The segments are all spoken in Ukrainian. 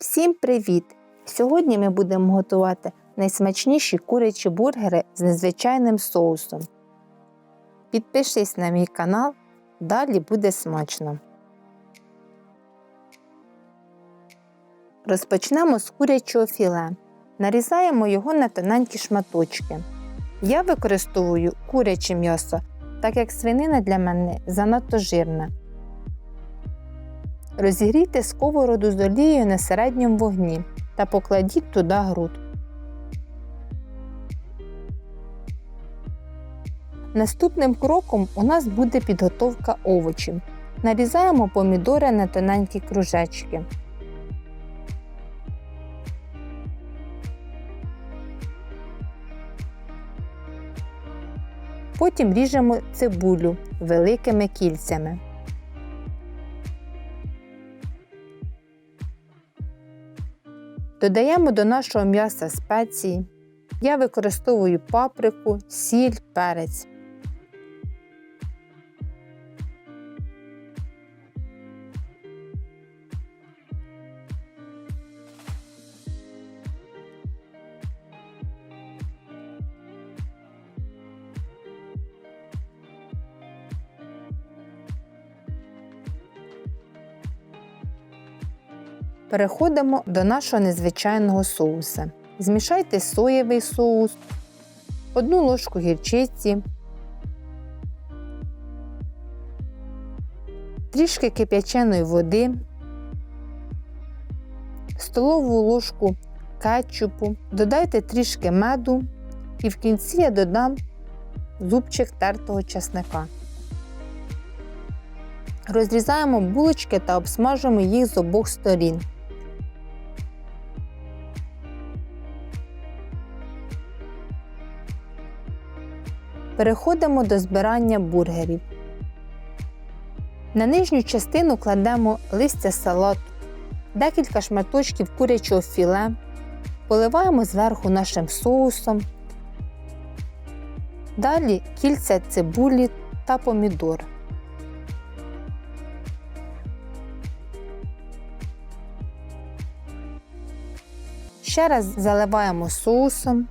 Всім привіт! Сьогодні ми будемо готувати найсмачніші курячі бургери з незвичайним соусом. Підпишись на мій канал, далі буде смачно. Розпочнемо з курячого філе. Нарізаємо його на тоненькі шматочки. Я використовую куряче м'ясо, так як свинина для мене занадто жирна. Розігрійте сковороду з олією на середньому вогні та покладіть туди груд. Наступним кроком у нас буде підготовка овочів. Нарізаємо помідори на тоненькі кружечки. Потім ріжемо цибулю великими кільцями. Додаємо до нашого м'яса спеції. Я використовую паприку, сіль, перець. Переходимо до нашого незвичайного соуса. Змішайте соєвий соус, одну ложку гірчиці, трішки кип'яченої води, столову ложку кетчупу, додайте трішки меду і в кінці я додам зубчик тертого чесника. Розрізаємо булочки та обсмажуємо їх з обох сторін. Переходимо до збирання бургерів. На нижню частину кладемо листя салату, декілька шматочків курячого філе, поливаємо зверху нашим соусом, далі кільця цибулі та помідор. Ще раз заливаємо соусом.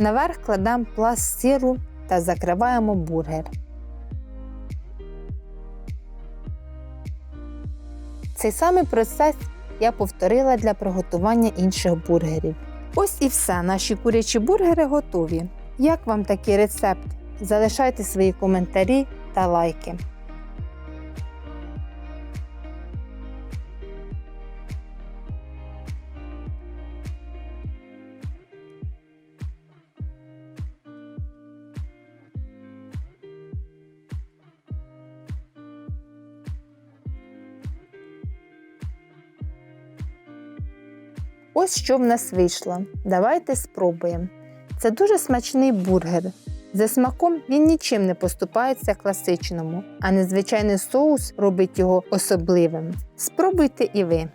Наверх кладемо пласт сиру та закриваємо бургер. Цей самий процес я повторила для приготування інших бургерів. Ось і все, наші курячі бургери готові. Як вам такий рецепт? Залишайте свої коментарі та лайки. Ось що в нас вийшло. Давайте спробуємо. Це дуже смачний бургер. За смаком він нічим не поступається класичному, а незвичайний соус робить його особливим. Спробуйте і ви.